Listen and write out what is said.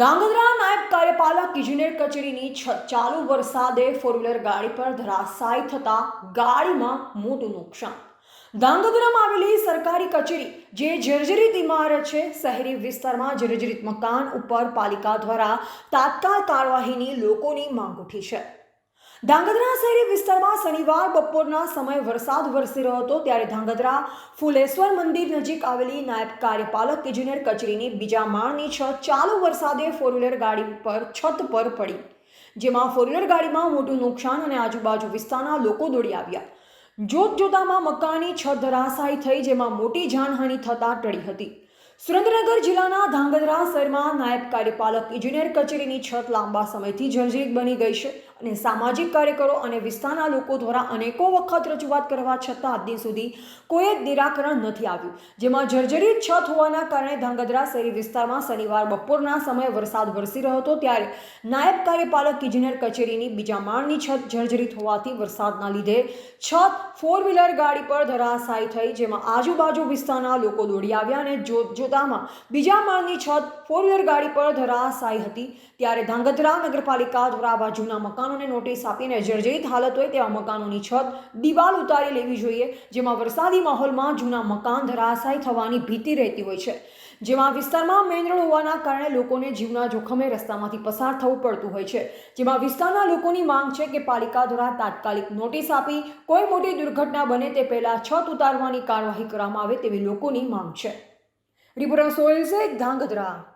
ધાંગધ્રા નાયબ કાર્યપાલક ઇજનેર કચેરીની ચાલુ વરસાદે ફોર વ્હીલર ગાડી પર ધરાશાયી થતા ગાડીમાં મોટું નુકસાન. ધાંગધ્રામાં આવેલી સરકારી કચેરી જે જર્જરિત ઇમારત છે, શહેરી વિસ્તારમાં જર્જરિત મકાન ઉપર પાલિકા દ્વારા તાત્કાલ કાર્યવાહીની લોકોની માંગ ઉઠી છે. ધાંગધ્રા શહેરી વિસ્તારમાં શનિવાર બપોરના સમયે વરસાદ વરસી રહ્યો હતો ત્યારે ધાંગધ્રા ફુલેશ્વર મંદિર નજીક આવેલી નાયબ કાર્યપાલક ઇજનેર કચેરીની બીજા માળની છત ચાલુ વરસાદે ફોર વ્હીલર ગાડી પર છત પર પડી, જેમાં ફોર વ્હીલર ગાડીમાં મોટું નુકસાન અને આજુબાજુ વિસ્તારના લોકો દોડી આવ્યા. જોત જોતામાં મકાનની છત ધરાશાયી થઈ, જેમાં મોટી જાનહાનિ થતાં ટળી હતી. સુરેન્દ્રનગર જિલ્લાના ધાંગધ્રા શહેરમાં નાયબ કાર્યપાલક ઇજનેર કચેરીની છત લાંબા સમયથી જર્જરિત બની ગઈ છે અને સામાજિક કાર્યકરો અને વિસ્તારના લોકો દ્વારા અનેકો વખત રજૂઆત કરવા છતાં આજ સુધી કોઈ જ નિરાકરણ નથી આવ્યું. જેમાં જર્જરિત છત હોવાના કારણે ધાંગધ્રા શહેરી વિસ્તારમાં શનિવાર બપોરના સમયે વરસાદ વરસી રહ્યો હતો ત્યારે નાયબ કાર્યપાલક ઇજનેર કચેરીની બીજા માળની છત જર્જરિત હોવાથી વરસાદના લીધે છત ફોર વ્હીલર ગાડી પર ધરાશાયી થઈ, જેમાં આજુબાજુ વિસ્તારના લોકો દોડી આવ્યા અને જોત જોતામાં બીજા માળની છત ફોર વ્હીલર ગાડી પર ધરાશાયી હતી. ત્યારે ધાંગધ્રા નગરપાલિકા દ્વારા જૂના મકાનોને નોટિસ આપીને જર્જરિત હાલત હોય તેવા મકાનોની છત દિવાલ ઉતારી લેવી જોઈએ, જેમાં વરસાદી માહોલમાં જૂના મકાન ધરાશાયી થવાની ભીતિ રહેતી હોય છે. જેમાં વિસ્તારમાં મેઇન રોડ હોવાના કારણે લોકોને જીવના જોખમે રસ્તામાંથી પસાર થવું પડતું હોય છે. જેમાં વિસ્તારના લોકોની માંગ છે કે પાલિકા દ્વારા તાત્કાલિક નોટિસ આપી કોઈ મોટી દુર્ઘટના બને તે પહેલાં છત ઉતારવાની કાર્યવાહી કરવામાં આવે તેવી લોકોની માંગ છે. રિપોર્ટર સોહેલ છે ધાંગધ્રા.